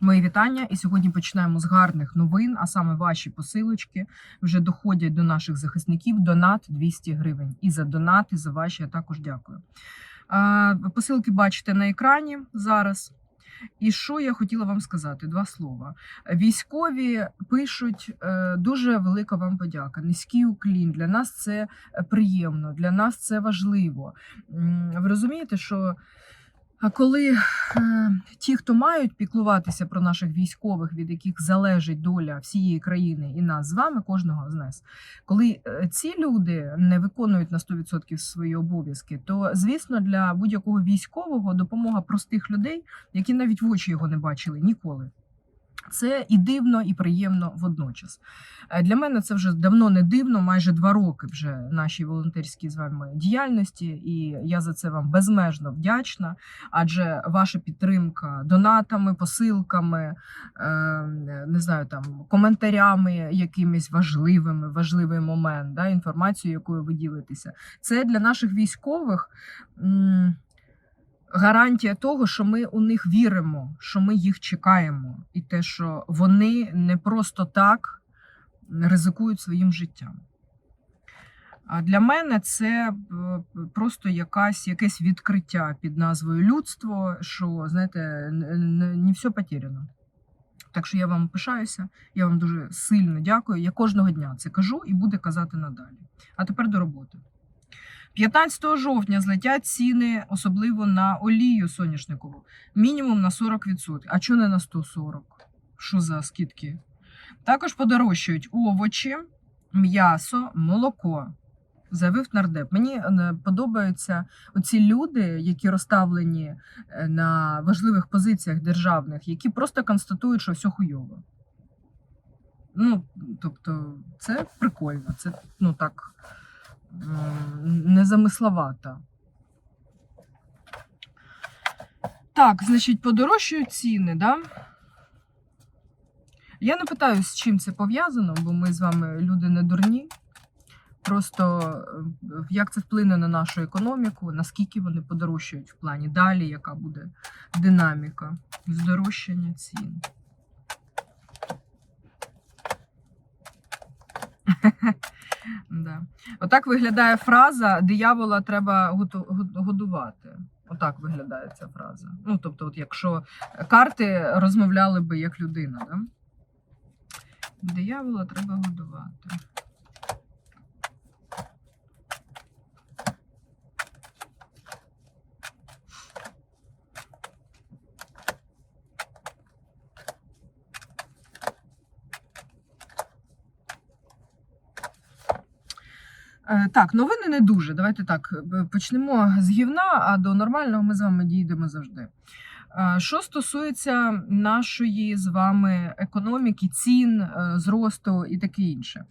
Мої вітання. І сьогодні починаємо з гарних новин, а саме ваші посилочки вже доходять до наших захисників. Донат 200 гривень. І за донат, і за ваші я також дякую. Посилки бачите на екрані зараз. І що я хотіла вам сказати? Два слова. Військові пишуть е, дуже велика вам подяка. Низький уклін. Для нас це е, приємно, для нас це важливо. Ви розумієте, що а коли е, ті, хто мають піклуватися про наших військових, від яких залежить доля всієї країни і нас з вами, кожного з нас, коли е, ці люди не виконують на 100% свої обов'язки, то звісно для будь-якого військового допомога простих людей, які навіть в очі його не бачили ніколи. Це і дивно, і приємно водночас. Е, Для мене це вже давно не дивно, майже два роки вже нашій волонтерській з вами діяльності, і я за це вам безмежно вдячна. Адже ваша підтримка донатами, посилками, е, не знаю, там коментарями, якимись важливими, важливий момент, да, інформацією, якою ви ділитеся. Це для наших військових. Гарантія того, що ми у них віримо, що ми їх чекаємо, і те, що вони не просто так ризикують своїм життям. А для мене це е, просто якась, якесь відкриття під назвою людство, що, знаєте, не все потеряно. Так що я вам пишаюся, я вам дуже сильно дякую. Я кожного дня це кажу і буду казати надалі. А тепер до роботи. 15 жовтня злетять ціни, особливо на олію соняшникову. Мінімум на 40%. А чого не на 140? Що за скидки? Також подорожчають овочі, м'ясо, молоко. Заявив нардеп. Мені е, подобаються оці люди, які розставлені е, на важливих позиціях державних, які просто констатують, що все хуйово. Ну, тобто, це прикольно, це ну так м, незамисловато. Так, значить, подорожчують ціни, да? Я не питаю, з чим це пов'язано, бо ми з вами люди не дурні. Просто як це вплине на нашу економіку, наскільки вони подорожчають в плані далі, яка буде динаміка здорожчання цін. Да. Отак виглядає фраза диявола треба годувати. Отак виглядає ця фраза. Ну, тобто, от якщо карти розмовляли би як людина, да? диявола треба годувати. Так, новини не дуже. Давайте так почнемо з гівна, а до нормального ми з вами дійдемо завжди. Е, Що стосується нашої з вами економіки, цін, е, зросту і таке інше,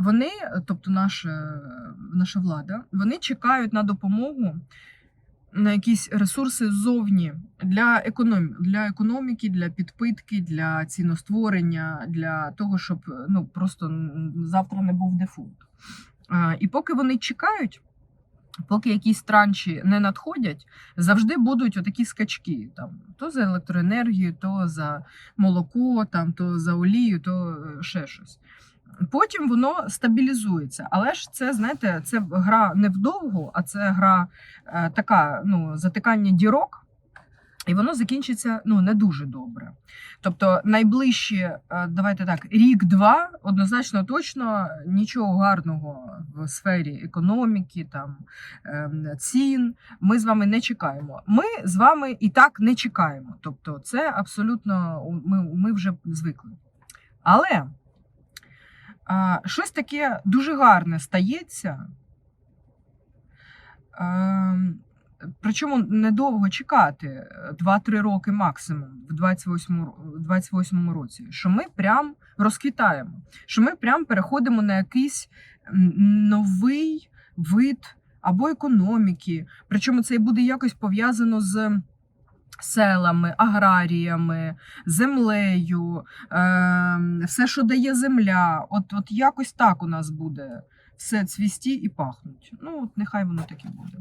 вони, тобто наша, наша влада, вони чекають на допомогу на якісь ресурси ззовні для економіки, для економіки, для підпитки, для ціностворення, для того, щоб ну просто завтра не був дефолт. А, І поки вони чекають, поки якісь транші не надходять, завжди будуть отакі скачки: там то за електроенергію, то за молоко, там то за олію, то е, ще щось. Потім воно стабілізується, але ж це знаєте, це гра не вдовго, а це гра е, така, ну, затикання дірок. І воно закінчиться ну не дуже добре. Тобто, найближчі, е, давайте так, рік-два, однозначно точно нічого гарного в сфері економіки, там ем, цін. Ми з вами не чекаємо. Ми з вами і так не чекаємо. Тобто, це абсолютно ми, ми вже звикли. Але а, щось таке дуже гарне стається. Ем, Причому недовго чекати, 2-3 роки максимум в 28, ро- 28 році, що ми прям розквітаємо, що ми прям переходимо на якийсь новий вид або економіки. Причому це буде якось пов'язано з селами, аграріями, землею, е, все, що дає земля. От, от якось так у нас буде все цвісті і пахнуть. Ну, от нехай воно так і буде.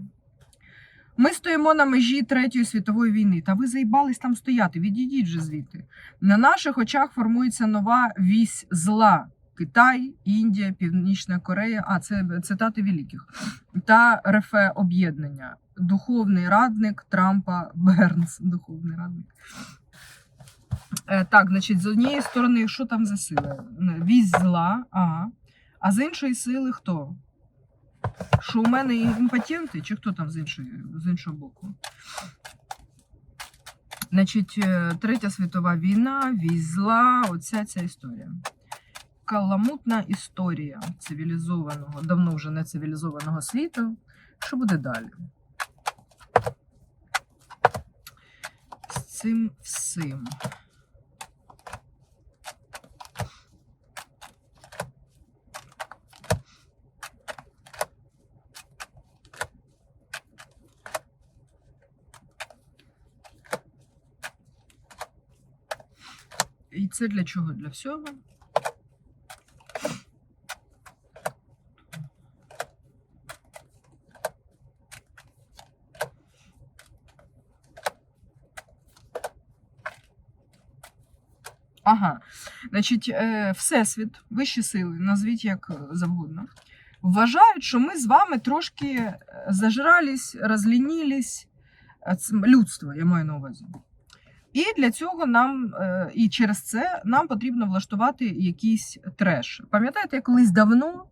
Ми стоїмо на межі Третьої світової війни. Та ви заїбались там стояти. Відійдіть же звідти. На наших очах формується нова вісь зла. Китай, Індія, Північна Корея, а це цитати великих, та РФ об'єднання. Духовний радник Трампа Бернс. Духовний радник. Е, так, значить, з однієї сторони, що там за сили? Вісь зла, ага. А з іншої сили хто? Що у мене імпотенти, чи хто там з, іншої, з іншого боку? Значить, е, Третя світова війна, вісь зла, оця ця історія. Каламутна історія цивілізованого, давно вже не цивілізованого світу. Що буде далі? З цим всім. І це для чого? Для всього? Ага, значить, е, Всесвіт, вищі сили, назвіть як завгодно, вважають, що ми з вами трошки е, зажрались, розлінілись, е, людство, я маю на увазі. І для цього нам, е, і через це нам потрібно влаштувати якийсь треш. Пам'ятаєте, я колись давно,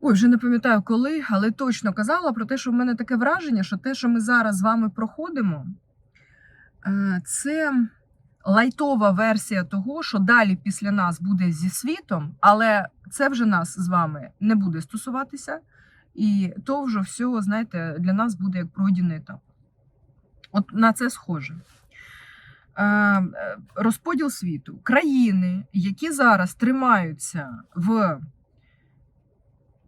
ой, вже не пам'ятаю коли, але точно казала про те, що в мене таке враження, що те, що ми зараз з вами проходимо, е, це лайтова версія того, що далі після нас буде зі світом, але це вже нас з вами не буде стосуватися, і то вже все, знаєте, для нас буде як пройдений етап. От на це схоже. Е, Розподіл світу. Країни, які зараз тримаються в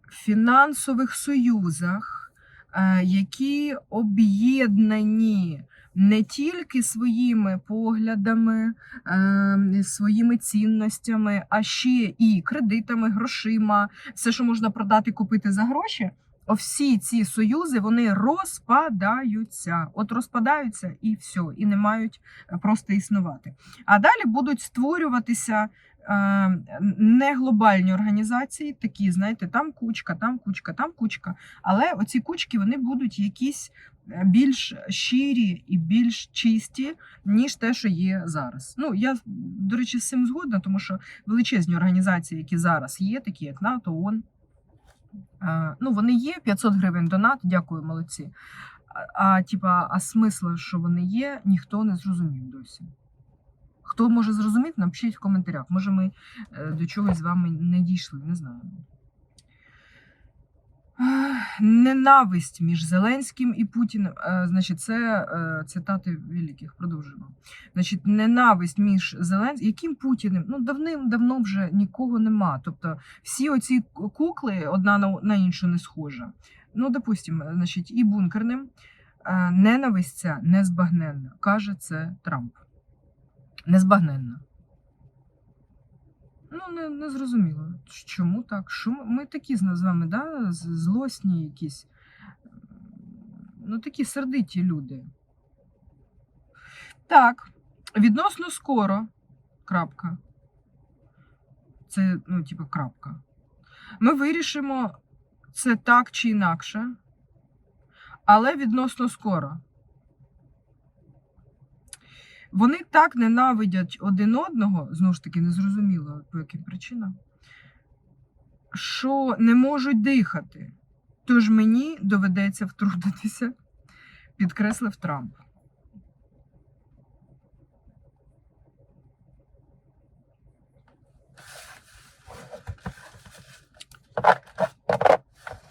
фінансових союзах, е, які об'єднані не тільки своїми поглядами, е, своїми цінностями, а ще і кредитами, грошима, все, що можна продати, купити за гроші. Всі ці союзи вони розпадаються. От розпадаються і все, і не мають е, просто існувати. А далі будуть створюватися е, не глобальні організації, такі, знаєте, там кучка, там кучка, там кучка. Але оці кучки вони будуть якісь е, більш щирі і більш чисті, ніж те, що є зараз. Ну я до речі, з цим згодна, тому що величезні організації, які зараз є, такі як НАТО, ООН, ну вони є 500 гривень донат, дякую, молодці. А, типа, а смисл, що вони є, ніхто не зрозумів досі. Хто може зрозуміти, напишіть в коментарях. Може, ми е, до чогось з вами не дійшли, не знаю. Ненависть між Зеленським і Путіним. Е, Значить, це е, цитати великих. Продовжуємо. Значить, ненависть між Зеленським. Яким Путіним? Ну, давним-давно вже нікого нема. Тобто, всі оці кукли одна на, іншу не схожа. Ну, допустимо, значить, і бункерним. Е, Ненависть ця незбагненна, каже це Трамп. Незбагненна. Ну, не, не зрозуміло, чому так? Що ми, такі з з вами, да? злосні якісь. Ну, такі сердиті люди. Так, відносно скоро. Крапка. Це, ну, типу, крапка. Ми вирішимо це так чи інакше, але відносно скоро. Вони так ненавидять один одного, знову ж таки, незрозуміло по яким причинам, що не можуть дихати. Тож мені доведеться втрутитися, підкреслив Трамп.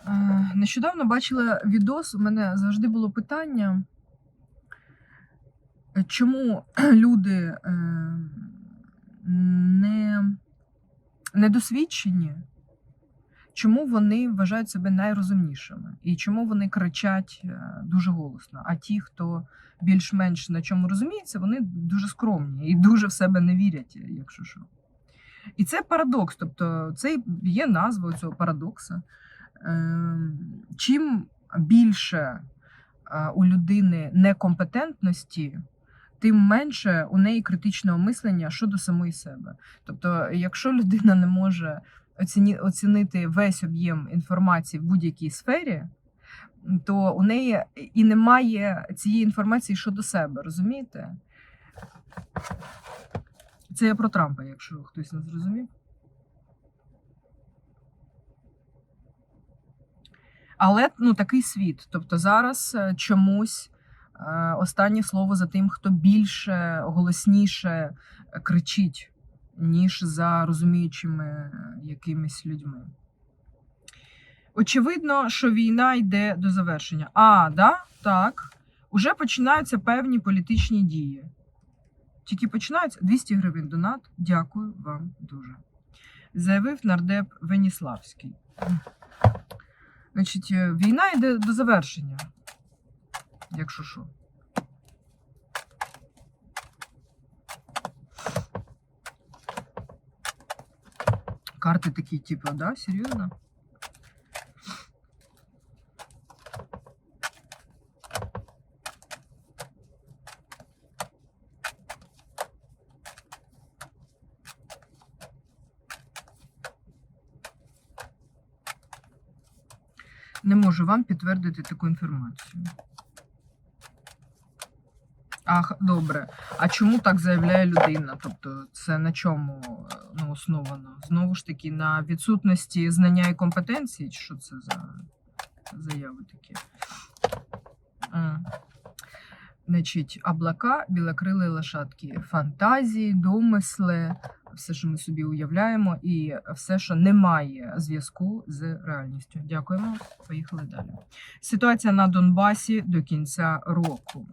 Е, Нещодавно бачила відос. У мене завжди було питання, чому люди е, не, недосвідчені, чому вони вважають себе найрозумнішими і чому вони кричать е, дуже голосно. А ті, хто більш-менш на чому розуміється, вони дуже скромні і дуже в себе не вірять, якщо що. І це парадокс, тобто це є назва цього парадокса. Чим більше е, у людини некомпетентності, тим менше у неї критичного мислення щодо самої себе. Тобто, якщо людина не може оцінити весь об'єм інформації в будь-якій сфері, то у неї і немає цієї інформації щодо себе, розумієте? Це я про Трампа, якщо хтось не зрозумів. Але ну, такий світ. Тобто зараз е, чомусь останнє слово за тим, хто більше, голосніше е, кричить, ніж за розуміючими е, якимись людьми. Очевидно, що війна йде до завершення. А, да? так. Уже починаються певні політичні дії. Тільки починаються 200 гривень донат. Дякую вам дуже. Заявив нардеп Веніславський. Значить, е, війна йде до завершення. Якщо що. Карти такі, типу, да, серйозно? Не можу вам підтвердити таку інформацію. Ах, добре. А чому так заявляє людина? Тобто, це на чому е, ну, основано? Знову ж таки, на відсутності знання і компетенції, що це за заяви такі? А. Значить, облака, білокрили лошадки, фантазії, домисли, все, що ми собі уявляємо, і все, що не має зв'язку з реальністю. Дякуємо. Поїхали далі. Ситуація на Донбасі до кінця року.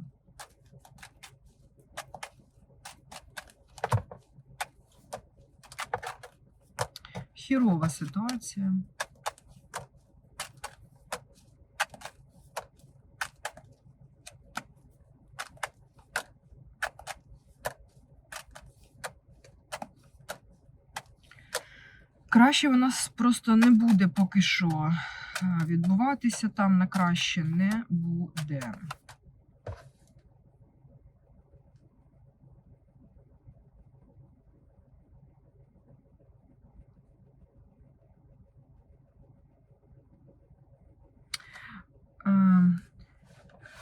Хірова ситуація. Краще у нас просто не буде поки що е, відбуватися там на краще не буде.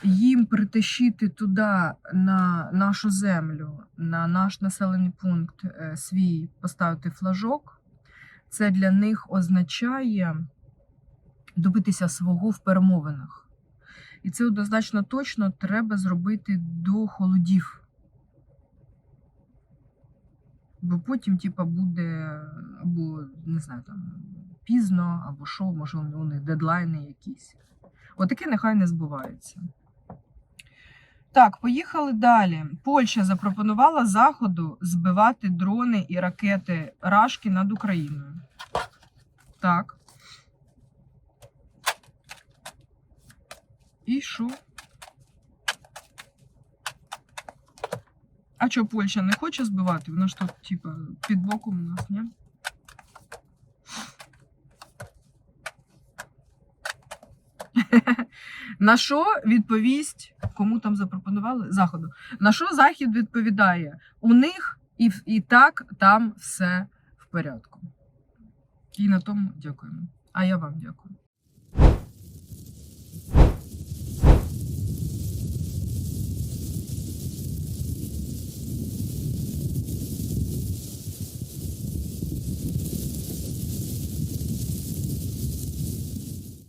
Їм притащити туди на нашу землю, на наш населений пункт е, свій поставити флажок, це для них означає добитися свого в перемовинах. І це однозначно точно треба зробити до холодів. Бо потім, типа, буде або не знаю, там пізно, або що, може, у них дедлайни якісь. Отаке нехай не збувається. Так, поїхали далі. Польща запропонувала Заходу збивати дрони і ракети Рашки над Україною. Так. І що? А що, Польща не хоче збивати? Вона ж тут, типа, під боком у нас, ні? На що відповість, кому там запропонували заходу? На що захід відповідає? У них і, і так там все в порядку. І на тому дякуємо. А я вам дякую.